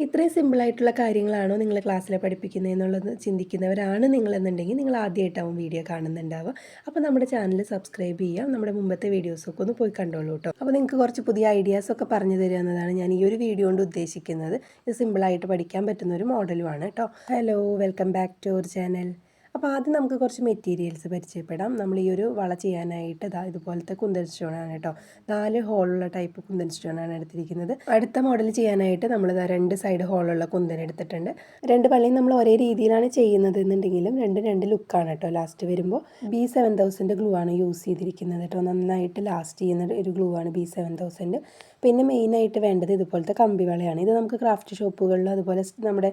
ഇത്രയും സിമ്പിളായിട്ടുള്ള കാര്യങ്ങളാണോ നിങ്ങൾ ക്ലാസ്സിൽ പഠിപ്പിക്കുന്നത് എന്നുള്ളത് ചിന്തിക്കുന്നവരാണ് നിങ്ങളെന്നുണ്ടെങ്കിൽ നിങ്ങൾ ആദ്യമായിട്ടാവും വീഡിയോ കാണുന്നുണ്ടാവുക. അപ്പോൾ നമ്മുടെ ചാനൽ സബ്സ്ക്രൈബ് ചെയ്യുക. നമ്മുടെ മുമ്പത്തെ വീഡിയോസൊക്കെ ഒന്ന് പോയി കണ്ടോളൂ കേട്ടോ അപ്പോൾ നിങ്ങൾക്ക് കുറച്ച് പുതിയ ഐഡിയാസൊക്കെ പറഞ്ഞു തരിക എന്നതാണ് ഞാൻ ഈ ഒരു വീഡിയോ കൊണ്ട് ഉദ്ദേശിക്കുന്നത്. ഇത് സിമ്പിളായിട്ട് പഠിക്കാൻ പറ്റുന്ന ഒരു മോഡലുമാണ് കേട്ടോ hello welcome back to our channel അപ്പോൾ ആദ്യം നമുക്ക് കുറച്ച് മെറ്റീരിയൽസ് പരിചയപ്പെടാം. നമ്മൾ ഈ ഒരു വള ചെയ്യാനായിട്ട് ഇതാ ഇതുപോലത്തെ കുന്തൻ സ്റ്റോണാണ് കേട്ടോ. നാല് ഹോളുള്ള ടൈപ്പ് കുന്തൻ സ്റ്റോണാണ് എടുത്തിരിക്കുന്നത്. അടുത്ത മോഡൽ ചെയ്യാനായിട്ട് നമ്മൾ രണ്ട് സൈഡ് ഹോളുള്ള കുന്തൻ എടുത്തിട്ടുണ്ട്. രണ്ട് പള്ളിയും നമ്മൾ ഒരേ രീതിയിലാണ് ചെയ്യുന്നത് എന്നുണ്ടെങ്കിലും രണ്ട് രണ്ട് ലുക്കാണ് കേട്ടോ ലാസ്റ്റ് വരുമ്പോൾ. ബി സെവൻ തൗസൻഡ് ഗ്ലൂ ആണ് യൂസ് ചെയ്തിരിക്കുന്നത് കേട്ടോ. നന്നായിട്ട് ലാസ്റ്റ് ചെയ്യുന്ന ഒരു ഗ്ലൂ ആണ് ബി സെവൻ തൗസൻഡ് പിന്നെ മെയിനായിട്ട് വേണ്ടത് ഇതുപോലത്തെ കമ്പി വളയാണ്. ഇത് നമുക്ക് ക്രാഫ്റ്റ് ഷോപ്പുകളിലും അതുപോലെ നമ്മുടെ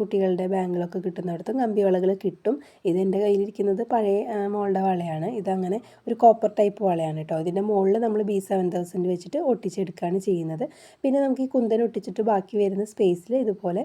കുട്ടികളുടെ ബാങ്കിലൊക്കെ കിട്ടുന്നിടത്തും കമ്പി വളകൾ കിട്ടും. ഇത് എന്റെ കയ്യിലിരിക്കുന്നത് പഴയ മോളുടെ വളയാണ്. ഇതങ്ങനെ ഒരു കോപ്പർ ടൈപ്പ് വളയാണ് കേട്ടോ ഇതിന്റെ മുകളിൽ നമ്മൾ ബി സെവൻ തൗസൻഡ് വെച്ചിട്ട് ഒട്ടിച്ചെടുക്കുകയാണ് ചെയ്യുന്നത്. പിന്നെ നമുക്ക് ഈ കുന്തൻ ഒട്ടിച്ചിട്ട് ബാക്കി വരുന്ന സ്പേസിൽ ഇതുപോലെ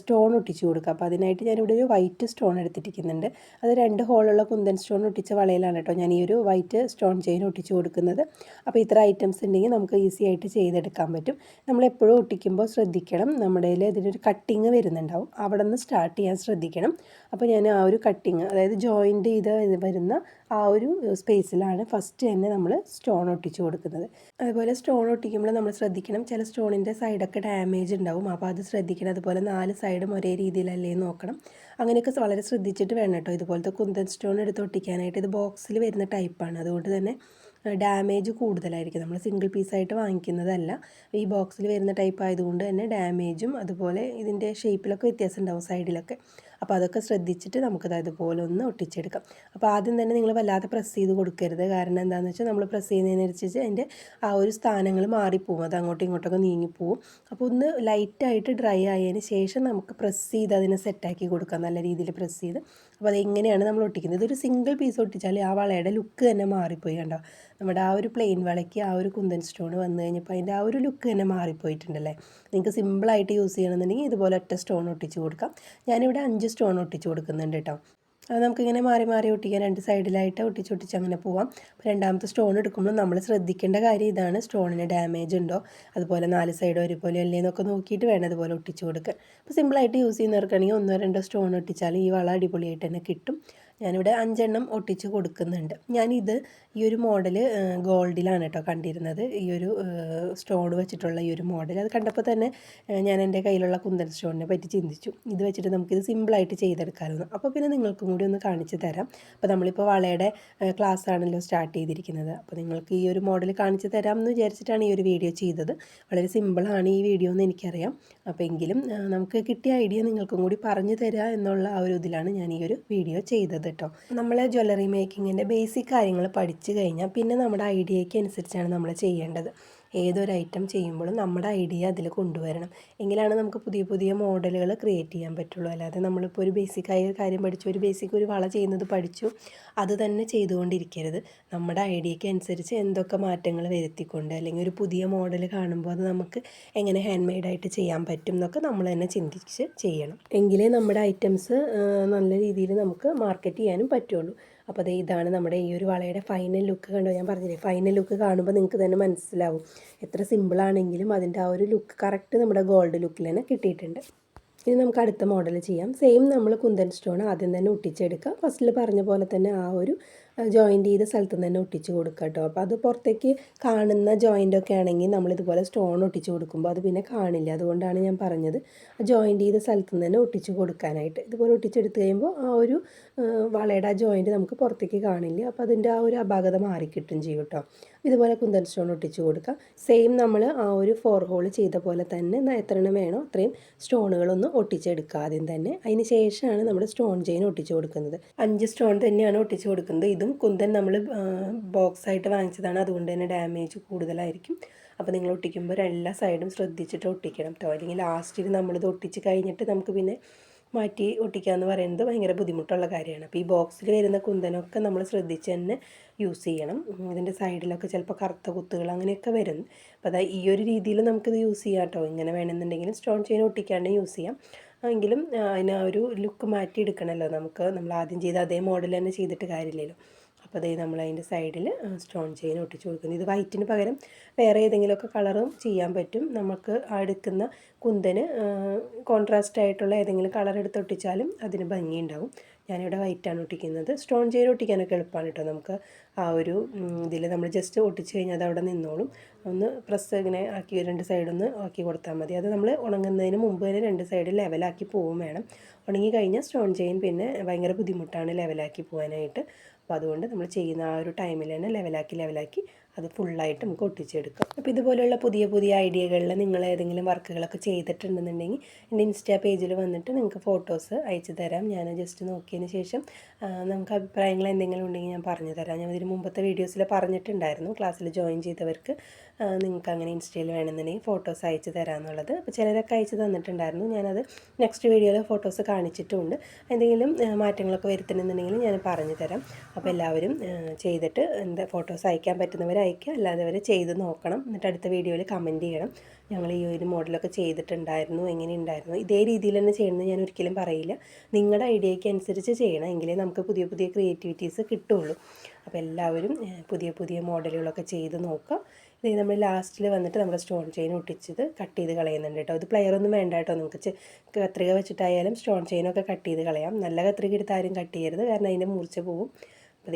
സ്റ്റോൺ ഒട്ടിച്ചു കൊടുക്കുക അപ്പോൾ അതിനായിട്ട് ഞാനിവിടെ ഒരു വൈറ്റ് സ്റ്റോൺ എടുത്തിരിക്കുന്നുണ്ട്. അത് രണ്ട് ഹോളുള്ള കുന്തൻ സ്റ്റോൺ ഒട്ടിച്ച വളയിലാണ് കേട്ടോ ഞാൻ ഈ ഒരു വൈറ്റ് സ്റ്റോൺ ചെയിൻ ഒട്ടിച്ചു കൊടുക്കുന്നത്. അപ്പോൾ ഇത്ര ഐറ്റംസ് ഉണ്ടെങ്കിൽ നമുക്ക് ഈസി ആയിട്ട് ചെയ്തെടുക്കാൻ പറ്റും. നമ്മളെപ്പോഴും ഒട്ടിക്കുമ്പോൾ ശ്രദ്ധിക്കണം. നമ്മുടെ ഇതിനൊരു കട്ടിങ് വരുന്നുണ്ടാവും. അവിടെ നിന്ന് സ്റ്റാർട്ട് ചെയ്യാൻ ശ്രദ്ധിക്കണം. അപ്പോൾ ഞാൻ ആ ഒരു കട്ടിങ് അതായത് ജോയിന്റ് ചെയ്ത് വരുന്ന ആ ഒരു സ്പേസിലാണ് ഫസ്റ്റ് തന്നെ നമ്മൾ സ്റ്റോൺ ഒട്ടിച്ചു കൊടുക്കുന്നത്. അതുപോലെ സ്റ്റോൺ ഒട്ടിക്കുമ്പോൾ നമ്മൾ ശ്രദ്ധിക്കണം. ചില സ്റ്റോണിന്റെ സൈഡൊക്കെ ഡാമേജ് ഉണ്ടാവും. അപ്പോൾ അത് ശ്രദ്ധിക്കണം. അതുപോലെ നാല് സൈഡും ഒരേ രീതിയിലല്ലേ നോക്കണം. അങ്ങനെയൊക്കെ വളരെ ശ്രദ്ധിച്ചിട്ട് വേണം കേട്ടോ. ഇതുപോലത്തെ കുന്തൻ സ്റ്റോൺ എടുത്ത് ഒട്ടിക്കാനായിട്ട്. ഇത് ബോക്സിൽ വരുന്ന ടൈപ്പാണ് അതുകൊണ്ട് തന്നെ ഡാമേജ് കൂടുതലായിരിക്കും. നമ്മൾ സിംഗിൾ പീസായിട്ട് വാങ്ങിക്കുന്നതല്ല. ഈ ബോക്സിൽ വരുന്ന ടൈപ്പ് ആയതുകൊണ്ട് തന്നെ ഡാമേജും അതുപോലെ ഇതിന്റെ ഷേപ്പിലൊക്കെ വ്യത്യാസം ഉണ്ടാവും സൈഡിലൊക്കെ. അപ്പോൾ അതൊക്കെ ശ്രദ്ധിച്ചിട്ട് നമുക്കത് അതുപോലെ ഒന്ന് ഒട്ടിച്ചെടുക്കാം. അപ്പോൾ ആദ്യം തന്നെ നിങ്ങൾ വല്ലാതെ പ്രസ് ചെയ്ത് കൊടുക്കരുത്. കാരണം എന്താണെന്ന് വെച്ചാൽ നമ്മൾ പ്രസ് ചെയ്യുന്നതിനനുസരിച്ച് അതിന്റെ ആ ഒരു സ്ഥാനങ്ങൾ മാറിപ്പോവും. അത് അങ്ങോട്ടും ഇങ്ങോട്ടൊക്കെ നീങ്ങിപ്പോവും. അപ്പോൾ ഒന്ന് ലൈറ്റായിട്ട് ഡ്രൈ ആയതിന് ശേഷം നമുക്ക് പ്രസ് ചെയ്ത് അതിനെ സെറ്റാക്കി കൊടുക്കാം. നല്ല രീതിയിൽ പ്രസ് ചെയ്ത്. അപ്പോൾ അതെങ്ങനെയാണ് നമ്മൾ ഒട്ടിക്കുന്നത്? ഇതൊരു സിംഗിൾ പീസ് ഒട്ടിച്ചാൽ ആ വളയുടെ ലുക്ക് തന്നെ മാറിപ്പോയി കണ്ടോ? നമ്മുടെ ആ ഒരു പ്ലെയിൻ വളയ്ക്ക് ആ ഒരു കുന്തൻ സ്റ്റോൺ വന്നു കഴിഞ്ഞപ്പോൾ അതിന്റെ ആ ഒരു ലുക്ക് തന്നെ മാറിപ്പോയിട്ടുണ്ടല്ലേ? നിങ്ങൾക്ക് സിമ്പിളായിട്ട് യൂസ് ചെയ്യണമെന്നുണ്ടെങ്കിൽ ഇതുപോലെ ഒറ്റ സ്റ്റോൺ ഒട്ടിച്ച് കൊടുക്കാം. ഞാനിവിടെ അഞ്ച് സ്റ്റോൺ ഒട്ടിച്ച് കൊടുക്കുന്നുണ്ട് കേട്ടോ. അത് നമുക്കിങ്ങനെ മാറി മാറി ഒട്ടിക്കാൻ രണ്ട് സൈഡിലായിട്ട് ഒട്ടിച്ച് ഒട്ടിച്ച് അങ്ങനെ പോവാം. അപ്പോൾ രണ്ടാമത്തെ സ്റ്റോൺ എടുക്കുമ്പോൾ നമ്മൾ ശ്രദ്ധിക്കേണ്ട കാര്യം ഇതാണ്. സ്റ്റോണിന് ഡാമേജ് ഉണ്ടോ? അതുപോലെ നാല് സൈഡ് ഒരുപോലെ അല്ലേ എന്നൊക്കെ നോക്കിയിട്ട് വേണം അതുപോലെ ഒട്ടിച്ച് കൊടുക്കുക അപ്പോൾ സിമ്പിളായിട്ട് യൂസ് ചെയ്യുന്നവർക്കാണെങ്കിൽ ഒന്നോ രണ്ടോ സ്റ്റോൺ ഒട്ടിച്ചാൽ ഈ വള അടിപൊളിയായിട്ട് തന്നെ കിട്ടും. ഞാനിവിടെ അഞ്ചെണ്ണം ഒട്ടിച്ച് കൊടുക്കുന്നുണ്ട്. ഞാനിത് ഈ ഒരു മോഡൽ ഗോൾഡിലാണ് കേട്ടോ കണ്ടിരുന്നത്. ഈ ഒരു സ്റ്റോൺ വെച്ചിട്ടുള്ള ഈ ഒരു മോഡൽ അത് കണ്ടപ്പോൾ തന്നെ ഞാൻ എന്റെ കയ്യിലുള്ള കുന്തൽ സ്റ്റോണിനെ പറ്റി ചിന്തിച്ചു. ഇത് വെച്ചിട്ട് നമുക്കിത് സിമ്പിളായിട്ട് ചെയ്തെടുക്കാമായിരുന്നു അപ്പോൾ പിന്നെ നിങ്ങൾക്കും കൂടി ഒന്ന് കാണിച്ചു തരാം. അപ്പോൾ നമ്മളിപ്പോൾ വളയുടെ ക്ലാസ് ആണല്ലോ സ്റ്റാർട്ട് ചെയ്തിരിക്കുന്നത്. അപ്പോൾ നിങ്ങൾക്ക് ഈ ഒരു മോഡൽ കാണിച്ചു തരാം എന്ന് വിചാരിച്ചിട്ടാണ് ഈ ഒരു വീഡിയോ ചെയ്തത്. വളരെ സിമ്പിളാണ് ഈ വീഡിയോ എന്ന് എനിക്കറിയാം. അപ്പോൾ എങ്കിലും നമുക്ക് കിട്ടിയ ഐഡിയ നിങ്ങൾക്കും കൂടി പറഞ്ഞു തരിക എന്നുള്ള ആ ഒരു ഇതിലാണ് ഞാൻ ഈ ഒരു വീഡിയോ ചെയ്തത്. കേട്ടോ. നമ്മൾ ജ്വല്ലറി മേക്കിങ്ങിന്റെ ബേസിക് കാര്യങ്ങൾ പഠിച്ചു കഴിഞ്ഞാൽ പിന്നെ നമ്മുടെ ഐഡിയയ്ക്ക് അനുസരിച്ചാണ് നമ്മൾ ചെയ്യേണ്ടത്. ഏതൊരു ഐറ്റം ചെയ്യുമ്പോഴും നമ്മുടെ ഐഡിയ അതിൽ കൊണ്ടുവരണം. എങ്കിലാണ് നമുക്ക് പുതിയ പുതിയ മോഡലുകൾ ക്രിയേറ്റ് ചെയ്യാൻ പറ്റുള്ളൂ. അല്ലാതെ നമ്മളിപ്പോൾ ഒരു ബേസിക്കായ കാര്യം പഠിച്ചു ഒരു ബേസിക് ഒരു വള ചെയ്യുന്നത് പഠിച്ചു അത് തന്നെ ചെയ്തുകൊണ്ടിരിക്കരുത്. നമ്മുടെ ഐഡിയയ്ക്ക് അനുസരിച്ച് എന്തൊക്കെ മാറ്റങ്ങൾ വരുത്തിക്കൊണ്ട് അല്ലെങ്കിൽ ഒരു പുതിയ മോഡൽ കാണുമ്പോൾ അത് നമുക്ക് എങ്ങനെ ഹാൻഡ് മെയ്ഡായിട്ട് ചെയ്യാൻ പറ്റും എന്നൊക്കെ നമ്മൾ തന്നെ ചിന്തിച്ച് ചെയ്യണം. എങ്കിലേ നമ്മുടെ ഐറ്റംസ് നല്ല രീതിയിൽ നമുക്ക് മാർക്കറ്റ് ചെയ്യാനും പറ്റുള്ളൂ. അപ്പോൾ അതേ ഇതാണ് നമ്മുടെ ഈ ഒരു വളയുടെ ഫൈനൽ ലുക്ക് കണ്ടോ? ഞാൻ പറഞ്ഞില്ലേ ഫൈനൽ ലുക്ക് കാണുമ്പോൾ നിങ്ങൾക്ക് തന്നെ മനസ്സിലാവും. എത്ര സിമ്പിളാണെങ്കിലും അതിന്റെ ആ ഒരു ലുക്ക് കറക്റ്റ് നമ്മുടെ ഗോൾഡ് ലുക്കിൽ തന്നെ കിട്ടിയിട്ടുണ്ട്. ഇനി നമുക്ക് അടുത്ത മോഡൽ ചെയ്യാം. സെയിം നമ്മൾ കുന്തൻ സ്റ്റോൺ ആദ്യം തന്നെ ഒട്ടിച്ചെടുക്കുക ഫസ്റ്റിൽ പറഞ്ഞ പോലെ തന്നെ ആ ഒരു ജോയിന്റ് ചെയ്ത സ്ഥലത്ത് നിന്ന് തന്നെ ഒട്ടിച്ച് കൊടുക്കുക കേട്ടോ അപ്പോൾ അത് പുറത്തേക്ക് കാണുന്ന ജോയിന്റൊക്കെ ആണെങ്കിൽ നമ്മളിതുപോലെ സ്റ്റോൺ ഒട്ടിച്ച് കൊടുക്കുമ്പോൾ അത് പിന്നെ കാണില്ല. അതുകൊണ്ടാണ് ഞാൻ പറഞ്ഞത് ജോയിന്റ് ചെയ്ത സ്ഥലത്ത് നിന്ന് തന്നെ ഒട്ടിച്ച് കൊടുക്കാനായിട്ട്. ഇതുപോലെ ഒട്ടിച്ചെടുത്ത് കഴിയുമ്പോൾ ആ ഒരു വളയുടെ ആ ജോയിന്റ് നമുക്ക് പുറത്തേക്ക് കാണില്ല. അപ്പോൾ അതിന്റെ ആ ഒരു അപാകത മാറിക്കിട്ടും ചെയ്യും കേട്ടോ ഇതുപോലെ കുന്തൻ സ്റ്റോൺ ഒട്ടിച്ച് കൊടുക്കുക. സെയിം നമ്മൾ ആ ഒരു ഫോർ ഹോൾ ചെയ്ത പോലെ തന്നെ എത്ര എണ്ണം വേണോ അത്രയും സ്റ്റോണുകളൊന്ന് ഒട്ടിച്ചെടുക്കുക ആദ്യം തന്നെ. അതിന് ശേഷമാണ് നമ്മൾ സ്റ്റോൺ ചെയിൻ ഒട്ടിച്ച് കൊടുക്കുന്നത്. അഞ്ച് സ്റ്റോൺ തന്നെയാണ് ഒട്ടിച്ച് കൊടുക്കുന്നത്. ഇതും കുന്തൻ നമ്മൾ ബോക്സ് ആയിട്ട് വാങ്ങിച്ചതാണ്. അതുകൊണ്ട് തന്നെ ഡാമേജ് കൂടുതലായിരിക്കും. അപ്പോൾ നിങ്ങൾ ഒട്ടിക്കുമ്പോൾ എല്ലാ സൈഡും ശ്രദ്ധിച്ചിട്ട് ഒട്ടിക്കണം കേട്ടോ അല്ലെങ്കിൽ ലാസ്റ്റിൽ നമ്മളിത് ഒട്ടിച്ച് കഴിഞ്ഞിട്ട് നമുക്ക് പിന്നെ മാറ്റി ഒട്ടിക്കുക എന്ന് പറയുന്നത് ഭയങ്കര ബുദ്ധിമുട്ടുള്ള കാര്യമാണ്. അപ്പോൾ ഈ ബോക്സിൽ വരുന്ന കുന്തനൊക്കെ നമ്മൾ ശ്രദ്ധിച്ച് തന്നെ യൂസ് ചെയ്യണം. ഇതിന്റെ സൈഡിലൊക്കെ ചിലപ്പോൾ കറുത്ത കുത്തുകൾ അങ്ങനെയൊക്കെ വരും. അപ്പോൾ അതാ ഈ ഒരു രീതിയിൽ നമുക്കിത് യൂസ് ചെയ്യാം കേട്ടോ ഇങ്ങനെ വേണമെന്നുണ്ടെങ്കിലും സ്റ്റോൺ ചെയിൻ ഒട്ടിക്കാണ്ട് യൂസ് ചെയ്യാം. എങ്കിലും അതിന് ആ ഒരു ലുക്ക് മാറ്റി എടുക്കണമല്ലോ നമുക്ക്. നമ്മൾ ആദ്യം ചെയ്ത അതേ മോഡൽ തന്നെ ചെയ്തിട്ട് കാര്യമില്ലല്ലോ. അപ്പോൾ അതേ നമ്മൾ അതിന്റെ സൈഡിൽ സ്റ്റോൺ ചെയിൻ ഒട്ടിച്ച് കൊടുക്കുന്നത് ഇത് വൈറ്റിന് പകരം വേറെ ഏതെങ്കിലുമൊക്കെ കളറും ചെയ്യാൻ പറ്റും. നമുക്ക് എടുക്കുന്ന കുന്തന് കോൺട്രാസ്റ്റ് ആയിട്ടുള്ള ഏതെങ്കിലും കളർ എടുത്ത് ഒട്ടിച്ചാലും അതിന് ഭംഗിയുണ്ടാവും ഞാനിവിടെ വൈറ്റാണ് ഒട്ടിക്കുന്നത്. സ്റ്റോൺ ചെയിൻ ഒട്ടിക്കാനൊക്കെ എളുപ്പമാണ് കേട്ടോ. നമുക്ക് ആ ഒരു ഇതിൽ നമ്മൾ ജസ്റ്റ് ഒട്ടിച്ച് കഴിഞ്ഞാൽ അത് അവിടെ നിന്നോളും. ഒന്ന് പ്രസ് ഇങ്ങനെ ആക്കി രണ്ട് സൈഡൊന്ന് ആക്കി കൊടുത്താൽ മതി. അത് നമ്മൾ ഉണങ്ങുന്നതിന് മുമ്പ് തന്നെ രണ്ട് സൈഡ് ലെവലാക്കി പോവും വേണം. ഉണങ്ങി കഴിഞ്ഞാൽ സ്റ്റോൺ ചെയിൻ പിന്നെ ഭയങ്കര ബുദ്ധിമുട്ടാണ് ലെവലാക്കി പോകാനായിട്ട് അപ്പോൾ അതുകൊണ്ട് നമ്മൾ ചെയ്യുന്ന ആ ഒരു ടൈമിൽ തന്നെ ലെവലാക്കി ലെവലാക്കി അത് ഫുള്ളായിട്ട് നമുക്ക് ഒട്ടിച്ചെടുക്കാം. അപ്പോൾ ഇതുപോലെയുള്ള പുതിയ പുതിയ ഐഡിയകളിൽ നിങ്ങൾ ഏതെങ്കിലും വർക്കുകളൊക്കെ ചെയ്തിട്ടുണ്ടെന്നുണ്ടെങ്കിൽ എന്റെ ഇൻസ്റ്റാ പേജിൽ വന്നിട്ട് നിങ്ങൾക്ക് ഫോട്ടോസ് അയച്ചു തരാം. ഞാൻ ജസ്റ്റ് നോക്കിയതിന് ശേഷം നമുക്ക് അഭിപ്രായങ്ങൾ എന്തെങ്കിലും ഉണ്ടെങ്കിൽ ഞാൻ പറഞ്ഞു തരാം. ഞാൻ ഇതിന് മുമ്പത്തെ വീഡിയോസിൽ പറഞ്ഞിട്ടുണ്ടായിരുന്നു ക്ലാസ്സിൽ ജോയിൻ ചെയ്തവർക്ക് നിങ്ങൾക്ക് അങ്ങനെ ഇൻസ്റ്റയിൽ വേണമെന്നുണ്ടെങ്കിൽ ഫോട്ടോസ് അയച്ചു തരാമെന്നുള്ളത് അപ്പോൾ ചിലരൊക്കെ അയച്ചു തന്നിട്ടുണ്ടായിരുന്നു. ഞാനത് നെക്സ്റ്റ് വീഡിയോയിൽ ഫോട്ടോസ് കാണിച്ചിട്ടുമുണ്ട് എന്തെങ്കിലും മാറ്റങ്ങളൊക്കെ വരുത്തണമെന്നുണ്ടെങ്കിൽ ഞാൻ പറഞ്ഞു തരാം. അപ്പോൾ എല്ലാവരും ചെയ്തിട്ട് എന്താ ഫോട്ടോസ് അയക്കാൻ പറ്റുന്നവർ അയക്കുക അല്ലാതെ വരെ ചെയ്ത് നോക്കണം. എന്നിട്ട് അടുത്ത വീഡിയോയിൽ കമന്റ് ചെയ്യണം. ഞങ്ങൾ ഈ ഒരു മോഡലൊക്കെ ചെയ്തിട്ടുണ്ടായിരുന്നു എങ്ങനെ ഉണ്ടായിരുന്നു ഇതേ രീതിയിൽ തന്നെ ചെയ്യണമെന്ന് ഞാൻ ഒരിക്കലും പറയില്ല. നിങ്ങളുടെ ഐഡിയയ്ക്ക് അനുസരിച്ച് ചെയ്യണം എങ്കിലേ നമുക്ക് പുതിയ പുതിയ ക്രിയേറ്റിവിറ്റീസ് കിട്ടുള്ളൂ. അപ്പോൾ എല്ലാവരും പുതിയ പുതിയ മോഡലുകളൊക്കെ ചെയ്ത് നോക്കുക. ഇത് നമ്മൾ ലാസ്റ്റിൽ വന്നിട്ട് നമ്മുടെ സ്റ്റോൺ ചെയിൻ ഒട്ടിച്ചത് കട്ട് ചെയ്ത് കളയുന്നുണ്ട് കേട്ടോ. ഇത് പ്ലെയർ ഒന്നും വേണ്ട കേട്ടോ നമുക്ക്. കത്രിക വെച്ചിട്ടായാലും സ്റ്റോൺ ചെയിനൊക്കെ കട്ട് ചെയ്ത് കളയാം. നല്ല കത്രിക എടുത്ത് കട്ട് ചെയ്യരുത് കാരണം അതിന്റെ മൂർച്ച പോവും.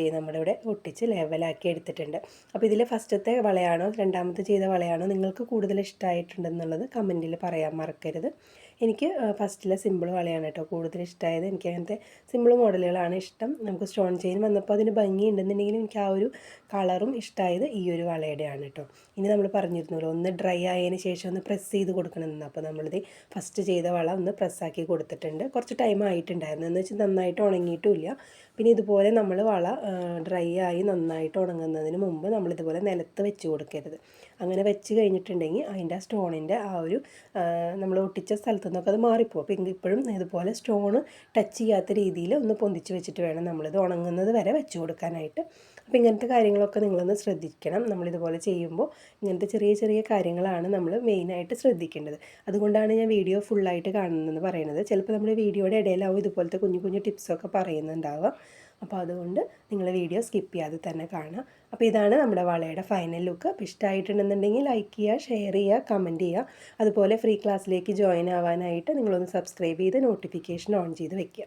ഈ നമ്മളിവിടെ ഒട്ടിച്ച് ലെവലാക്കി എടുത്തിട്ടുണ്ട്. അപ്പോൾ ഇതിൽ ഫസ്റ്റത്തെ വളയാണോ രണ്ടാമത്തെ ചെയ്ത വളയാണോ നിങ്ങൾക്ക് കൂടുതൽ ഇഷ്ടമായിട്ടുണ്ടെന്നുള്ളത് കമന്റിൽ പറയാൻ മറക്കരുത്. എനിക്ക് ഫസ്റ്റിലെ സിമ്പിൾ വളയാണ് കേട്ടോ കൂടുതൽ ഇഷ്ടമായത് എനിക്ക് അങ്ങനത്തെ സിമ്പിൾ മോഡലുകളാണ് ഇഷ്ടം. നമുക്ക് സ്റ്റോൺ ചെയിൻ വന്നപ്പോൾ അതിന് ഭംഗി ഉണ്ടെന്നുണ്ടെങ്കിലും എനിക്ക് ആ ഒരു കളറും ഇഷ്ടമായത് ഈ ഒരു വളയുടെയാണ് കേട്ടോ. ഇനി നമ്മൾ പറഞ്ഞിരുന്നല്ലോ ഒന്ന് ഡ്രൈ ആയതിന് ശേഷം ഒന്ന് പ്രസ് ചെയ്ത് കൊടുക്കണമെന്ന്. അപ്പോൾ നമ്മളിത് ഫസ്റ്റ് ചെയ്ത വള ഒന്ന് പ്രസ്സാക്കി കൊടുത്തിട്ടുണ്ട്. കുറച്ച് ടൈം ആയിട്ടുണ്ടായിരുന്നു. എന്ന് വെച്ചാൽ നന്നായിട്ട് ഉണങ്ങിയിട്ടുമില്ല പിന്നെ ഇതുപോലെ നമ്മൾ വള ഡ്രൈ ആയി നന്നായിട്ട് ഉണങ്ങുന്നതിന് മുമ്പ് നമ്മളിതുപോലെ നിലത്ത് വെച്ച് കൊടുക്കരുത്. അങ്ങനെ വെച്ച് കഴിഞ്ഞിട്ടുണ്ടെങ്കിൽ അതിന്റെ സ്റ്റോണിന്റെ ആ ഒരു നമ്മൾ ഒട്ടിച്ച സ്ഥലത്തു നിന്നൊക്കെ അത് മാറിപ്പോകും അപ്പോൾ ഇപ്പോഴും ഇതുപോലെ സ്റ്റോൺ ടച്ച് ചെയ്യാത്ത രീതിയിൽ ഒന്ന് പൊന്തിച്ച് വെച്ചിട്ട് വേണം നമ്മളിത് ഉണങ്ങുന്നത് വരെ വെച്ച് കൊടുക്കാനായിട്ട്. അപ്പോൾ ഇങ്ങനത്തെ കാര്യങ്ങളൊക്കെ നിങ്ങളൊന്ന് ശ്രദ്ധിക്കണം. നമ്മളിതുപോലെ ചെയ്യുമ്പോൾ ഇങ്ങനത്തെ ചെറിയ ചെറിയ കാര്യങ്ങളാണ് നമ്മൾ മെയിനായിട്ട് ശ്രദ്ധിക്കേണ്ടത്. അതുകൊണ്ടാണ് ഞാൻ വീഡിയോ ഫുള്ളായിട്ട് കാണുന്നതെന്ന് പറയുന്നത്. ചിലപ്പോൾ നമ്മൾ വീഡിയോയുടെ ഇടയിലാവും ഇതുപോലത്തെ കുഞ്ഞു കുഞ്ഞു ടിപ്സൊക്കെ പറയുന്നുണ്ടാവുക. അപ്പോൾ അതുകൊണ്ട് നിങ്ങൾ വീഡിയോ സ്കിപ്പ് ചെയ്യാതെ തന്നെ കാണാം അപ്പോൾ ഇതാണ് നമ്മുടെ വളയുടെ ഫൈനൽ ലുക്ക് അപ്പോൾ ഇഷ്ടമായിട്ടുണ്ടെന്നുണ്ടെങ്കിൽ ലൈക്ക് ചെയ്യുക ഷെയർ ചെയ്യുക കമന്റ് ചെയ്യുക. അതുപോലെ ഫ്രീ ക്ലാസ്സിലേക്ക് ജോയിൻ ആവാനായിട്ട് നിങ്ങളൊന്ന് സബ്സ്ക്രൈബ് ചെയ്ത് നോട്ടിഫിക്കേഷൻ ഓൺ ചെയ്ത് വെക്കുക.